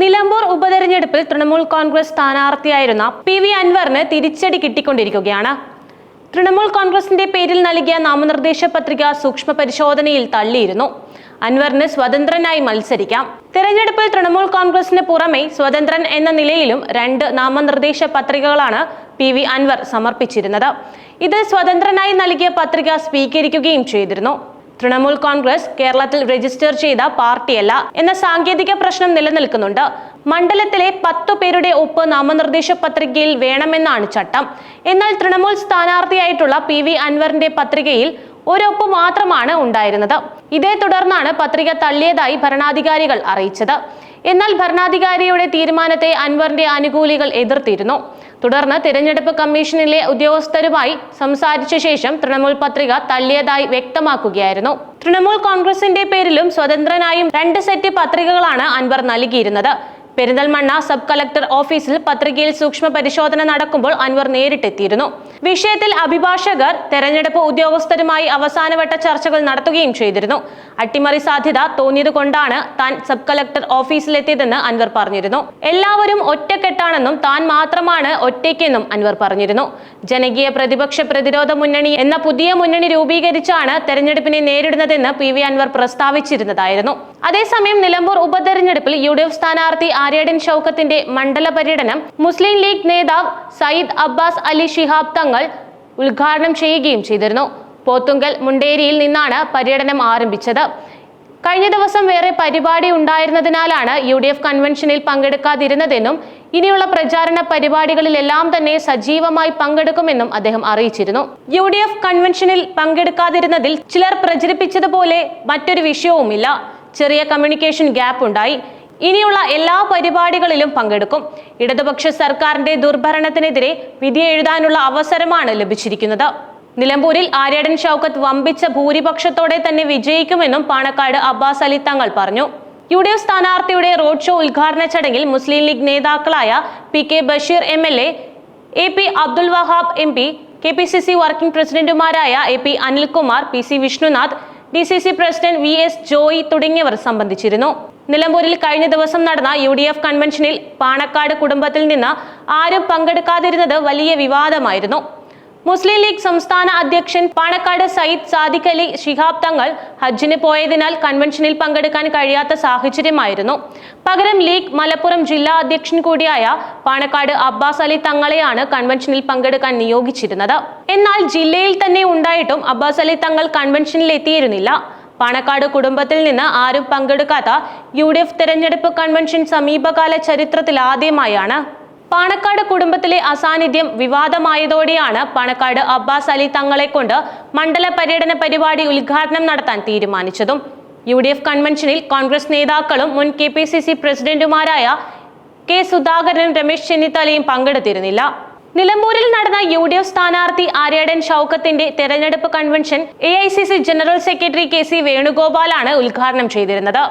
നിലമ്പൂർ ഉപതെരഞ്ഞെടുപ്പിൽ തൃണമൂൽ കോൺഗ്രസ് സ്ഥാനാർത്ഥിയായിരുന്ന P V അൻവറിന് തിരിച്ചടി കിട്ടിക്കൊണ്ടിരിക്കുകയാണ്. തൃണമൂൽ കോൺഗ്രസിന്റെ പേരിൽ നൽകിയ നാമനിർദ്ദേശ പത്രിക സൂക്ഷ്മ പരിശോധനയിൽ തള്ളിയിരുന്നു. അൻവറിന് സ്വതന്ത്രനായി മത്സരിക്കാം. തെരഞ്ഞെടുപ്പിൽ തൃണമൂൽ കോൺഗ്രസിന് പുറമെ സ്വതന്ത്രൻ എന്ന നിലയിലും രണ്ട് നാമനിർദ്ദേശ പത്രികകളാണ് പി വി അൻവർ സമർപ്പിച്ചിരുന്നത്. ഇത് സ്വതന്ത്രനായി നൽകിയ പത്രിക സ്വീകരിക്കുകയും ചെയ്തിരുന്നു. തൃണമൂൽ കോൺഗ്രസ് കേരളത്തിൽ രജിസ്റ്റർ ചെയ്ത പാർട്ടിയല്ല എന്ന സാങ്കേതിക പ്രശ്നം നിലനിൽക്കുന്നുണ്ട്. മണ്ഡലത്തിലെ പത്തു പേരുടെ ഒപ്പ് നാമനിർദ്ദേശ പത്രികയിൽ വേണമെന്നാണ് ചട്ടം. എന്നാൽ തൃണമൂൽ സ്ഥാനാർത്ഥിയായിട്ടുള്ള പി വി അൻവറിന്റെ പത്രികയിൽ ഒരൊപ്പ് മാത്രമാണ് ഉണ്ടായിരുന്നത്. ഇതേ തുടർന്നാണ് പത്രിക തള്ളിയതായി ഭരണാധികാരികൾ അറിയിച്ചത്. എന്നാൽ ഭരണാധികാരിയുടെ തീരുമാനത്തെ അൻവറിന്റെ അനുകൂലികൾ എതിർത്തിരുന്നു. തുടർന്ന് തിരഞ്ഞെടുപ്പ് കമ്മീഷനിലെ ഉദ്യോഗസ്ഥരുമായി സംസാരിച്ച ശേഷം തൃണമൂൽ പത്രിക തള്ളിയതായി വ്യക്തമാക്കുകയായിരുന്നു. തൃണമൂൽ കോൺഗ്രസിന്റെ പേരിലും സ്വതന്ത്രനായും രണ്ട് സെറ്റ് പത്രികകളാണ് അൻവർ നൽകിയിരുന്നത്. പെരിന്തൽമണ്ണ സബ് കളക്ടർ ഓഫീസിൽ പത്രികയിൽ സൂക്ഷ്മ പരിശോധന നടക്കുമ്പോൾ അൻവർ നേരിട്ടെത്തിയിരുന്നു. വിഷയത്തിൽ അഭിഭാഷകർ തെരഞ്ഞെടുപ്പ് ഉദ്യോഗസ്ഥരുമായി അവസാനവട്ട ചർച്ചകൾ നടത്തുകയും ചെയ്തിരുന്നു. അട്ടിമറി സാധ്യത തോന്നിയതുകൊണ്ടാണ് താൻ സബ് കളക്ടർ ഓഫീസിലെത്തിയതെന്ന് അൻവർ പറഞ്ഞിരുന്നു. എല്ലാവരും ഒറ്റക്കെട്ടാണെന്നും താൻ മാത്രമാണ് ഒറ്റയ്ക്കെന്നും അൻവർ പറഞ്ഞിരുന്നു. ജനകീയ പ്രതിപക്ഷ പ്രതിരോധ മുന്നണി എന്ന പുതിയ മുന്നണി രൂപീകരിച്ചാണ് തെരഞ്ഞെടുപ്പിനെ നേരിടുന്നതെന്ന് പി വി അൻവർ പ്രസ്താവിച്ചിരുന്നതായിരുന്നു. അതേസമയം നിലമ്പൂർ ഉപതെരഞ്ഞെടുപ്പിൽ യു ഡി എഫ് സ്ഥാനാർത്ഥി ആര്യാടൻ ഷൗക്കത്തിന്റെ മണ്ഡല പര്യടനം മുസ്ലിം ലീഗ് നേതാവ് സയ്യിദ് അബ്ബാസ് അലി ഷിഹാബ് തങ്ങൾ ഉദ്ഘാടനം ചെയ്യുകയും ചെയ്തിരുന്നു. പോത്തുങ്കൽ മുണ്ടേരിയിൽ നിന്നാണ് പര്യടനം ആരംഭിച്ചത്. കഴിഞ്ഞ ദിവസം വേറെ പരിപാടി ഉണ്ടായിരുന്നതിനാലാണ് യു ഡി എഫ് കൺവെൻഷനിൽ പങ്കെടുക്കാതിരുന്നതെന്നും ഇനിയുള്ള പ്രചാരണ പരിപാടികളിലെല്ലാം തന്നെ സജീവമായി പങ്കെടുക്കുമെന്നും അദ്ദേഹം അറിയിച്ചിരുന്നു. യു ഡി എഫ് കൺവെൻഷനിൽ പങ്കെടുക്കാതിരുന്നതിൽ ചിലർ പ്രചരിപ്പിച്ചതുപോലെ മറ്റൊരു വിഷയവുമില്ല. ചെറിയ കമ്മ്യൂണിക്കേഷൻ ഗ്യാപ്പ് ഉണ്ടായി. ഇനിയുള്ള എല്ലാ പരിപാടികളിലും പങ്കെടുക്കും. ഇടതുപക്ഷ സർക്കാരിന്റെ ദുർഭരണത്തിനെതിരെ വിധി എഴുതാനുള്ള അവസരമാണ് ലഭിച്ചിരിക്കുന്നത്. നിലമ്പൂരിൽ ആര്യാടൻ ഷൗക്കത്ത് വമ്പിച്ച ഭൂരിപക്ഷത്തോടെ തന്നെ വിജയിക്കുമെന്നും പാണക്കാട് അബ്ബാസ് അലി തങ്ങൾ പറഞ്ഞു. യു ഡി എഫ് സ്ഥാനാർത്ഥിയുടെ റോഡ് ഷോ ഉദ്ഘാടന ചടങ്ങിൽ മുസ്ലിം ലീഗ് നേതാക്കളായ P K Basheer M L A A P Abdul Wahab M P K P C C working പ്രസിഡന്റുമാരായ A P Anilkumar P C Vishnunath D C C president V S Joy തുടങ്ങിയവർ സംബന്ധിച്ചിരുന്നു. നിലമ്പൂരിൽ കഴിഞ്ഞ ദിവസം നടന്ന യു ഡി എഫ് കൺവെൻഷനിൽ പാണക്കാട് കുടുംബത്തിൽ നിന്ന് ആരും പങ്കെടുക്കാതിരുന്നത് വലിയ വിവാദമായിരുന്നു. മുസ്ലിം ലീഗ് സംസ്ഥാന അധ്യക്ഷൻ പാണക്കാട് സയ്യിദ് സാദിഖ് അലി ശിഹാബ് തങ്ങൾ ഹജ്ജിന് പോയതിനാൽ കൺവെൻഷനിൽ പങ്കെടുക്കാൻ കഴിയാത്ത സാഹചര്യമായിരുന്നു. പകരം ലീഗ് മലപ്പുറം ജില്ലാ അധ്യക്ഷൻ കൂടിയായ പാണക്കാട് അബ്ബാസ് അലി തങ്ങളെയാണ് കൺവെൻഷനിൽ പങ്കെടുക്കാൻ നിയോഗിച്ചിരുന്നത്. എന്നാൽ ജില്ലയിൽ തന്നെ ഉണ്ടായിട്ടും അബ്ബാസ് അലി തങ്ങൾ കൺവെൻഷനിൽ എത്തിയിരുന്നില്ല. പാണക്കാട് കുടുംബത്തിൽ നിന്ന് ആരും പങ്കെടുക്കാത്ത യു ഡി എഫ് തെരഞ്ഞെടുപ്പ് കൺവെൻഷൻ സമീപകാല ചരിത്രത്തിൽ ആദ്യമായാണ്. പാണക്കാട് കുടുംബത്തിലെ അസാന്നിധ്യം വിവാദമായതോടെയാണ് പാണക്കാട് അബ്ബാസ് അലി തങ്ങളെ കൊണ്ട് മണ്ഡല പര്യടന പരിപാടി ഉദ്ഘാടനം നടത്താൻ തീരുമാനിച്ചതും യു ഡി എഫ് കൺവെൻഷനിൽ കോൺഗ്രസ് നേതാക്കളും മുൻ കെ പി സി സി പ്രസിഡന്റുമാരായ കെ സുധാകരനും രമേശ് ചെന്നിത്തലയും പങ്കെടുത്തിരുന്നില്ല. നിലമ്പൂരിൽ നടന്ന യു ഡി എഫ് സ്ഥാനാർത്ഥി ആര്യാടൻ ഷൗക്കത്തിന്റെ തെരഞ്ഞെടുപ്പ് convention A I C C general secretary K C വേണുഗോപാലാണ് ഉദ്ഘാടനം ചെയ്തിരുന്നത്.